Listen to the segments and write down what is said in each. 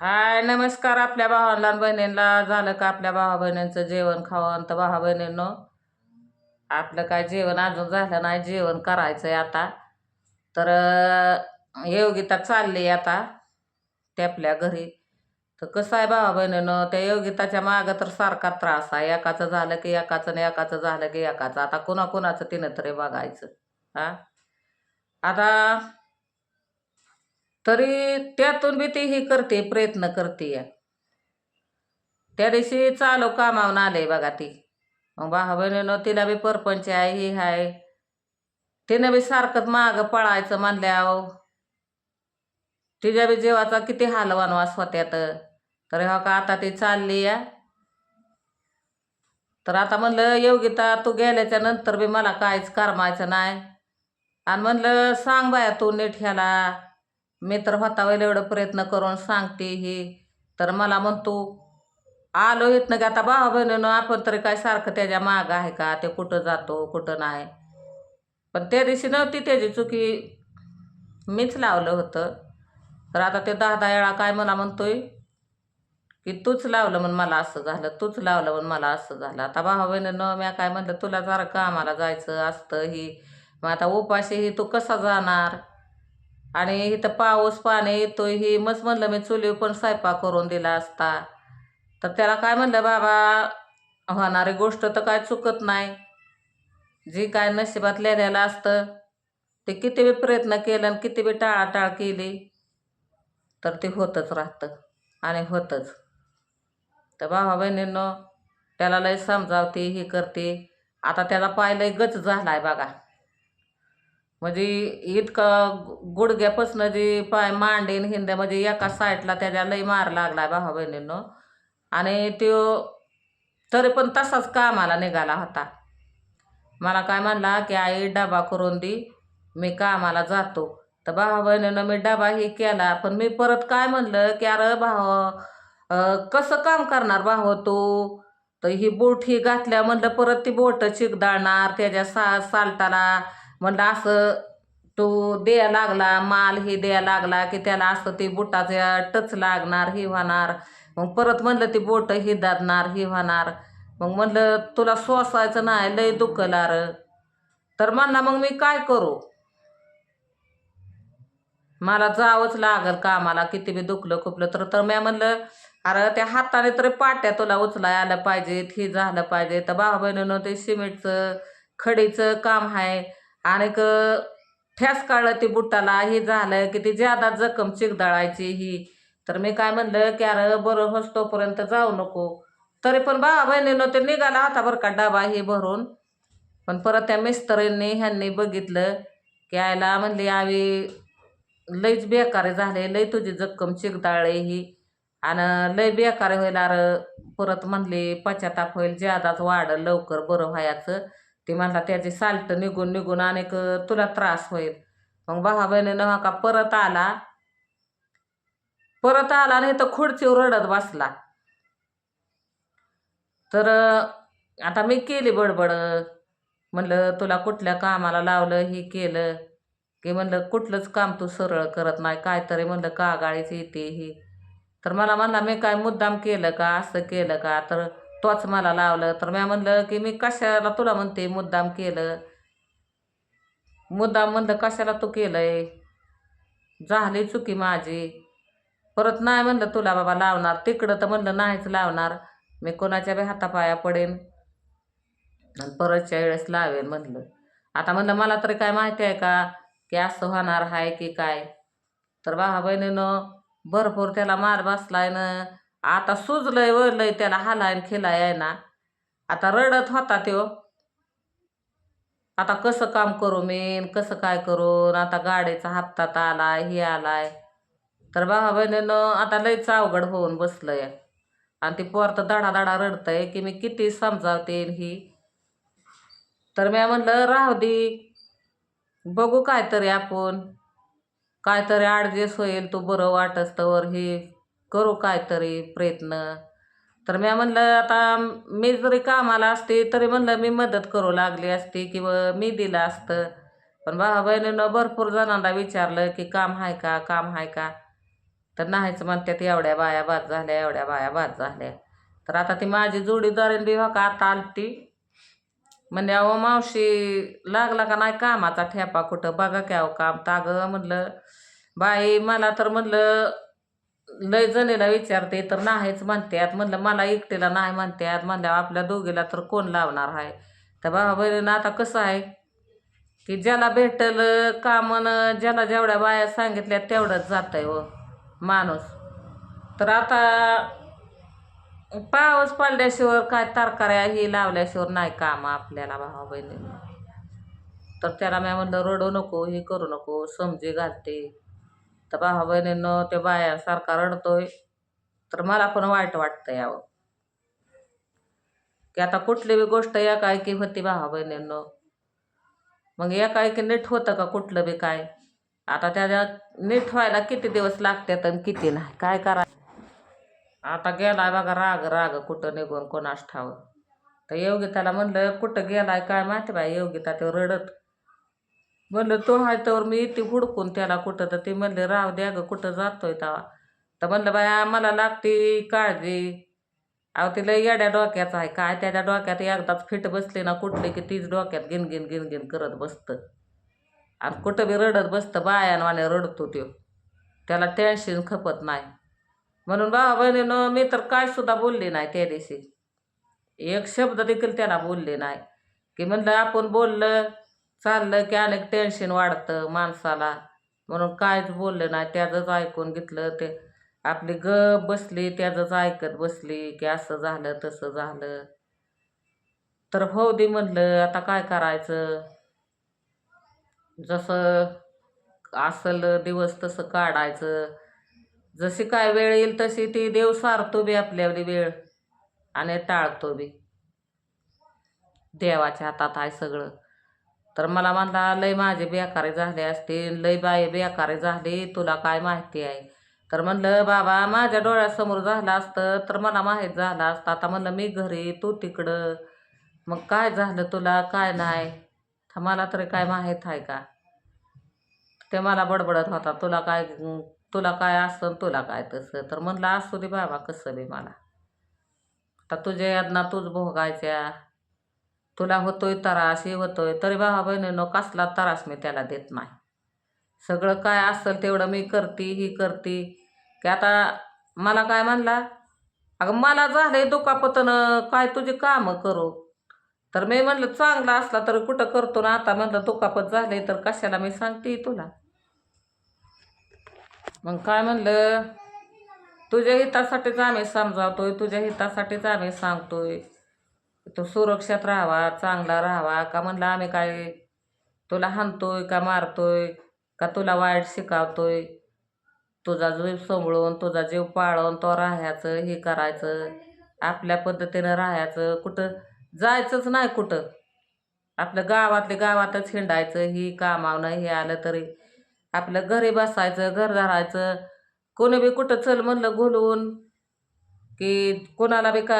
हाय नमस्कार आपल्या भावाला बहिणींना. झालं का आपल्या भावा बहिणींचं जेवण खावण तर भावा बहिणींनो आपलं काय जेवण अजून झालं नाही. जेवण करायचंय आता. तर योगिता चालली आता आपल्या घरी. तर कसं आहे भावा बहिणीनं त्या योगिताच्या मागं तर सारखा त्रास आहे. एकाचं झालं की एकाचं आणि एकाचं झालं की एकाचं. आता कुणाकुणाचं तिनं तरी बघायचं. हा? आता तरी त्यातून बी ती ही करते प्रयत्न करते. त्या दिवशी चालू कामावून आले बघा ती. मग भावा बहिणीनं तिला बी परपंच आहे ही आहे. तिनं बी सारखंच मागं पळायचं म्हणल्या तिच्या बी जीवाचा किती हालवानवास होत्यात तर हो का आता ती चालली या? तर आता म्हणलं योगिता तू गेल्याच्यानंतर बी मला काहीच करमायचं नाही. आणि म्हणलं सांग बाया तू नीट ह्याला. मी तर होता वेळेला एवढं प्रयत्न करून सांगते ही. तर मला म्हणतो आलो येत की आता भावा बहिणीनं आपण तरी काय सारखं त्याच्या मागं आहे का? ते कुठं जातो कुठं नाही. पण त्या दिवशी नव्हती त्याची चुकी. मीच लावलं होतं. तर आता ते दहा दहा वेळा काय मला म्हणतोय? की तूच लावलं म्हणून मला असं झालं तूच लावलं म्हणून मला असं झालं. आता भावा बहिणीनं मी काय म्हणलं तुला जरा कामाला जायचं असतं ही. मग आता उपाशी ही तू कसा जाणार? आणि इथं पाऊस पाणी येतोय ही मस्त म्हणलं मी चुलीवर पण स्वयंपाक करून दिला असता. तर त्याला काय म्हणलं बाबा होणारी गोष्ट तर काय चुकत नाही. जी काय नशिबात लिहिलेलं असतं ते किती बी प्रयत्न केलं आणि किती बी टाळाटाळ केली तर ते होतच राहतं आणि होतंच. तर भावा बहिणींनो त्याला लय समजावते हे करते. आता त्याला पाय लय गच झाला आहे बघा. म्हणजे इतकं गुडघ्यापासनं जे पाय मांडीन हिंद्या म्हणजे एका साईडला त्याच्या लय मार लागला आहे भावा बहिणींनो. आणि तो तरी पण तसाच कामाला निघाला होता. मला काय म्हणला की आई डबा करून दी मी कामाला जातो. तर भावा बहिणीनं मी डबा ही केला पण मी परत काय म्हणलं की अरे भाव कसं काम करणार भाव तू? तर ही बोट ही घातल्या म्हणलं परत ती बोट चिकदाळणार त्याच्या सा सालटाला म्हणलं असं तो द्या लागला माल ही द्या लागला की त्याला असं ते बुटाच्या टच लागणार हे होणार. मग परत म्हणलं ती बोट ही दादणार हे होणार. मग म्हणलं तुला सोसायचं नाही लय दुखलार तर म्हणला मग मी काय करू? मला जावंच लागल कामाला किती बी दुखलं खुपलं. तर तर मी म्हणलं अरे त्या हाताने तरी पाट्या तुला उचलाय आलं पाहिजेत हे झालं पाहिजे तर बाबा बहिणीनं ते सिमेंटचं खडीचं काम आहे आणि ठ्यास काढलं ती बुटाला हे झालं की ती ज्यादा जखम चिकदळायची ही. तर मी काय म्हणलं की अरे बरं होस तोपर्यंत जाऊ नको. तरी पण बा बहिणीनं ते निघाला होता बरं का डाबा हे भरून. पण परत त्या मिस्त्रींनी ह्यांनी बघितलं की आयला म्हणली आवी लईच बेकारे झाले लई तुझी जक्कम चिकदाळे ही. आणि लय बेकारे होईल अर परत म्हणले पश्चाताप होईल ज्यादाच वाढ लवकर बरं व्हायचं. ते म्हणला त्याची साल्ट निघून निघून अनेक तुला त्रास होईल. मग भावा बहिणीनं हा का परत आला? परत आला आणि तर खुर्चीवर रडत बसला. तर आता मी केली बडबड. म्हणलं तुला कुठल्या कामाला लावलं हे केलं? की म्हणलं कुठलंच काम तू सरळ करत नाही. काहीतरी म्हणलं कागाळीच येते ही. तर मला म्हणला मी काय मुद्दाम केलं का? असं केलं का? तर तोच मला लावलं. तर मी म्हणलं की मी कशाला तुला म्हणते मुद्दाम केलं? मुद्दाम म्हणलं कशाला तू केलंय? झाली चुकी माझी. परत नाही म्हणलं तुला बाबा लावणार. तिकडं तर म्हणलं नाहीच लावणार. मी कोणाच्या बी हातापाया पडेन. आणि परतच्या वेळेस लावेन म्हणलं. आता म्हणलं मला तरी काय माहिती आहे का? की असं होणार आहे की काय? तर भावा बहिणीनं भरपूर त्याला मार बसलाय ना. आता सुजलंय वळलंय त्याला हालायला खिलाय आहे ना आता रडत होता त्यो. आता कसं काम करू मी कसं काय करू? आता गाडीचा हप्ता आलाय हे आलाय. तर भावा बहिणीनं आता लयच अवघड होऊन बसलंय. आणि ती पोर तर दडा दडा रडतंय की मी किती समजावते ही. तर मी म्हणलं राहू दे. बघू काहीतरी आपण. काहीतरी ॲडजस्ट होईल तू बरं वाटस तर हे करू काहीतरी प्रयत्न. तर मी म्हणलं आता मी जरी कामाला असते तरी म्हणलं मी मदत करू लागली असती किंवा मी दिलं असतं. पण भावा बहिणीनं भरपूर जणांना विचारलं की काम आहे का? काम आहे का? तर नाहीच म्हणतात एवढ्या बाया बाद झाल्या एवढ्या बाया बाद झाल्या. तर आता ती माझी जोडीदारीन बी का आता आलती? म्हणजे अहो मावशी लागला का नाही कामाचा ठेपा कुठं? बघा की अहो काम तागं. म्हणलं बाई मला तर म्हणलं लय जणीला विचारते तर नाहीच म्हणतात म्हणलं मला एकटीला नाही म्हणतात म्हणल्या आपल्या दोघीला तर कोण लावणार आहे? तर बाबा बहिणीनं आता कसं आहे? की ज्याला भेटल कामं ज्याला जेवढ्या बाया सांगितल्या तेवढंच जात आहे हो, व माणूस. तर आता पाऊस पडल्याशिवाय काय तरकाऱ्या ही लावल्याशिवाय नाही काम आपल्याला भावा बहिणीनं. तर त्याला मी म्हणलं रडू नको हे करू नको समजी घालते. तर भावा बहिणीनं ते बायासारखा रडतोय. तर मला पण वाईट वाटतं यावं की आता कुठली बी गोष्ट एकाएकी होती भावा बहिणीनं मग एकाएकी नीट होतं का कुठलं बी काय? आता त्याच्या नीट व्हायला किती दिवस लागतात आणि किती नाही? काय करा आता गेलाय बघा राग राग कुठं निघून कोणास ठावं तर योगिताला म्हणलं कुठं गेलाय काय माहिती बाय योगिता ते रडत म्हणलं तो हाय तर मी ती हुडकून त्याला कुठं तर. ते म्हणले राव द्या ग कुठं जातोय तेव्हा तर म्हणलं बाया मला लागते काळजी. अहो तिला येड्या डोक्याचं आहे. काय त्याच्या डोक्यात एकदाच फिट बसली ना कुठली की तीच डोक्यात गिनगिन गिनगिन करत बसतं. आणि कुठं बी रडत बसतं बायांवाने रडतो त्यो. त्याला टेन्शन खपत नाही. म्हणून बाबा बहिणीनं मी तर काय सुद्धा बोलले नाही त्या दिवशी. एक शब्द देखील त्याला बोलले नाही. की म्हणलं आपण बोललं चाललं की अनेक टेन्शन वाढतं माणसाला. म्हणून कायच बोललं नाही त्याचंच ऐकून घेतलं ते. आपली गप बसली त्याचंच ऐकत बसली की असं झालं तसं झालं. तर हो दे म्हणलं आता काय करायचं? जसं असल दिवस तसं काढायचं. जशी काय वेळ येईल तशी ती देव सारतो बी आपल्यावली वेळ आणि टाळतो बी. देवाच्या हातात आहे सगळं. तर मला म्हणला लय माझे बेकारी झाले असतील लय बाई बेकारी झाली तुला काय माहिती आहे? तर म्हणलं बाबा माझ्या डोळ्यासमोर झालं असतं तर मला माहीत झालं असतं. आता म्हणलं मी घरी तू तिकडं. मग काय झालं तुला? काय नाही? तर मला तरी काय माहीत आहे का? ते मला बडबडत होता तुला काय तुला काय असं तुला काय तसं? तर म्हणलं असू दे बाबा कसं बी मला. आता तुझ्या यादना तूच भोगायच्या. तुला होतोय त्रास हे होतोय. तरी भावा बहिणीनं कसला त्रास मी त्याला देत नाही. सगळं काय असेल तेवढं मी करते ही करते. की आता मला काय म्हणला? अगं मला झालंय दुखापतनं काय तुझी कामं करू? तर मी म्हणलं चांगला असला तर कुठं करतो ना? आता म्हणलं दुखापत झाले तर कशाला मी सांगते तुला? मग काय म्हणलं? तुझ्या हितासाठीच आम्ही समजावतोय तुझ्या हितासाठीच आम्ही सांगतोय. तो सुरक्षात राहावा चांगला राहावा. का म्हणलं आम्ही काय तुला हाणतोय का मारतोय? का तुला वाईट शिकावतोय? तुझा जीव सांभाळून तुझा जीव पाळून तो राहायचं हे करायचं. आपल्या पद्धतीनं राहायचं. कुठं जायचंच नाही कुठं. आपलं गावातले गावातच हिंडायचं ही कामावनं हे आलं तरी. आपलं घरी बसायचं घर धरायचं. कोणी बी कुठं चल म्हणलं घुलवून की कोणाला बी का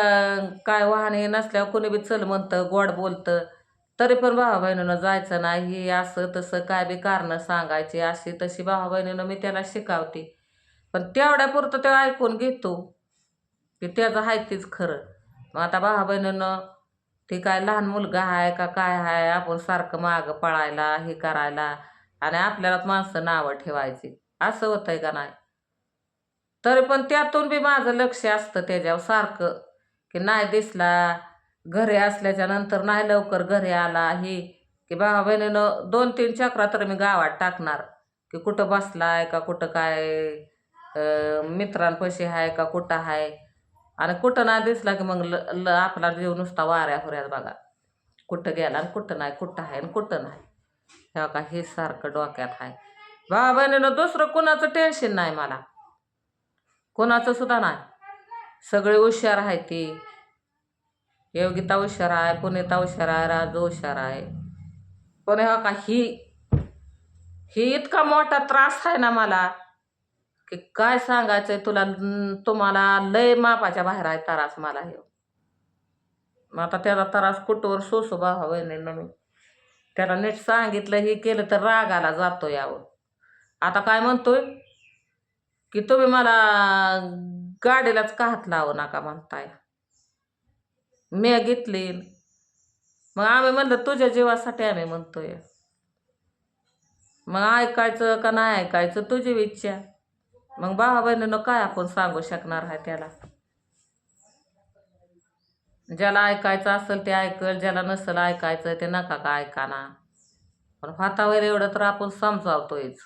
काय वाहन हे नसल्यावर कोणी बी चल म्हणतं गोड बोलतं. तरी पण भावा बहिणीनं जायचं नाही हे असं तसं काय बी कारणं सांगायची अशी तशी भावा बहिणीनं मी त्याला शिकावते. पण तेवढ्यापुरतं ते ऐकून घेतो की त्याचं आहे तीच खरं. मग आता भावा बहिणीनं ती काय लहान मुलगा आहे का काय आहे आपण सारखं मागं पळायला हे करायला आणि आपल्यालाच माणसं नावं ठेवायची. असं होतंय का नाही? तरी पण त्यातून बी माझं लक्ष असतं त्याच्यावर सारखं. की नाही दिसला घरी असल्याच्या नंतर नाही लवकर घरी आला हे. की बाबा बहिणीनं दोन तीन चक्रा तर मी गावात टाकणार. की कुठं बसलाय का कुठं काय मित्रांपाशी आहे का कुठं आहे आणि कुठं नाही दिसला की मग ल ल आपला जीव नुसता वाऱ्या फुऱ्यात बघा. कुठं गेला आणि कुठं नाही कुठं आहे आणि कुठं नाही. ह्या का हे सारखं डोक्यात आहे बाबा बहिणीनं दुसरं कुणाचं टेन्शन नाही मला. कोणाचं सुद्धा नाही. सगळे हुशार आहे ती. योगिता हुशार आहे पुनिता हुशार आहे राजू हुशार आहे. पण हो का ही ही इतका मोठा त्रास आहे ना मला की काय सांगायचं तुला तुम्हाला लय मापाच्या बाहेर आहे त्रास मला हे. मग आता त्याचा त्रास कुठवर सोसोबा हवं नाही त्याला नीट सांगितलं हे केलं तर रागाला जातो यावं आता काय म्हणतोय? की तुम्ही मला गाडीलाच का हात लावू नका म्हणताय. मी घेतली. मग आम्ही म्हणलं तुझ्या जीवासाठी आम्ही म्हणतोय. मग ऐकायचं का नाही ऐकायचं तुझी इच्छा. मग भावा बहिणीनं काय आपण सांगू शकणार आहे त्याला? ज्याला ऐकायचं असेल ते ऐकल ज्याला नसेल ऐकायचं ते नका का ऐकाना. पण हातावर एवढं तर आपण समजावतोयच.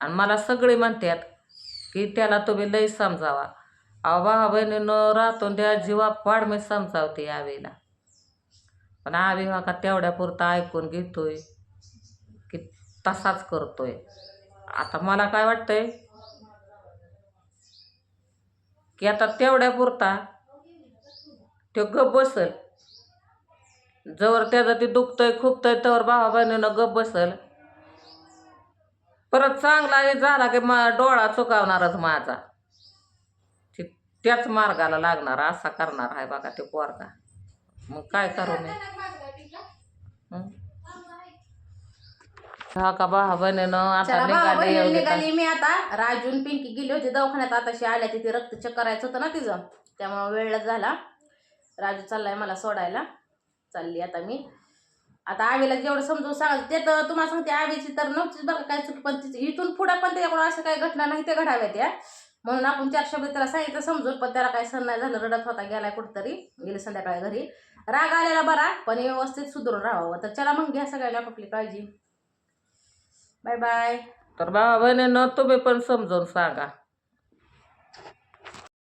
आणि मला सगळे म्हणतात की त्याला तुम्ही लई समजावा. अहो भावा बहिणीनं राहतून त्या जीवा पाड मी समजावते यावेळेला. पण आवी हा का तेवढ्या ऐकून घेतोय की तसाच करतोय. आता मला काय वाटतंय? की आता तेवढ्यापुरता तो गप बसल. जवळ त्याचं ते दुखतंय खुपतंय तर भावा बहिणीनं गप बसल. परत चांगला झाला की मा डोळा चुकावणारच माझा. ते त्याच मार्गाला लागणार असा करणार आहे बघा ते पोरगा. मग काय करू मी? हं? का भावा बहिणीनं आता निघाले मी आता राजून पिंकी गेली होती दवाखान्यात. आताशी आल्या तिथे रक्त चेक करायचं होतं ना तिचं. त्यामुळे वेळच झाला. राजू चाललाय मला सोडायला. चालली आता मी. आता आवीला जेवढं समजून सांगाल ते तर तुम्हाला सांगते आवीची तर नव्हतीच बघा काय चुकी पण तिची. इथून पुढं पण त्याच्याकडून असं काही घटना नाही ते घडाव्या त्या. म्हणून आपण चार शब्द त्याला सांगितलं समजून पण त्याला काही सण नाही झालं रडत होता गेलाय कुठंतरी गेले संध्याकाळी घरी. राग आलेला बरा पण व्यवस्थित सुधरून राहावं. तर चला मग घ्या सगळ्यांना आपली काळजी. Bye bye. तर भावा न तुम्ही पण समजून सांगा.